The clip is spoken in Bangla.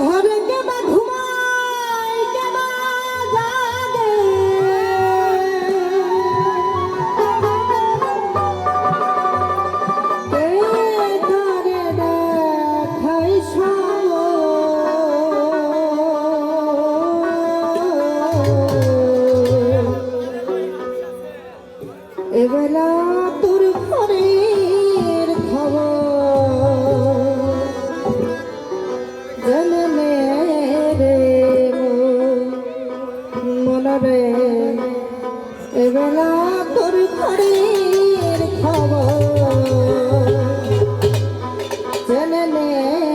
ঘরে Hum.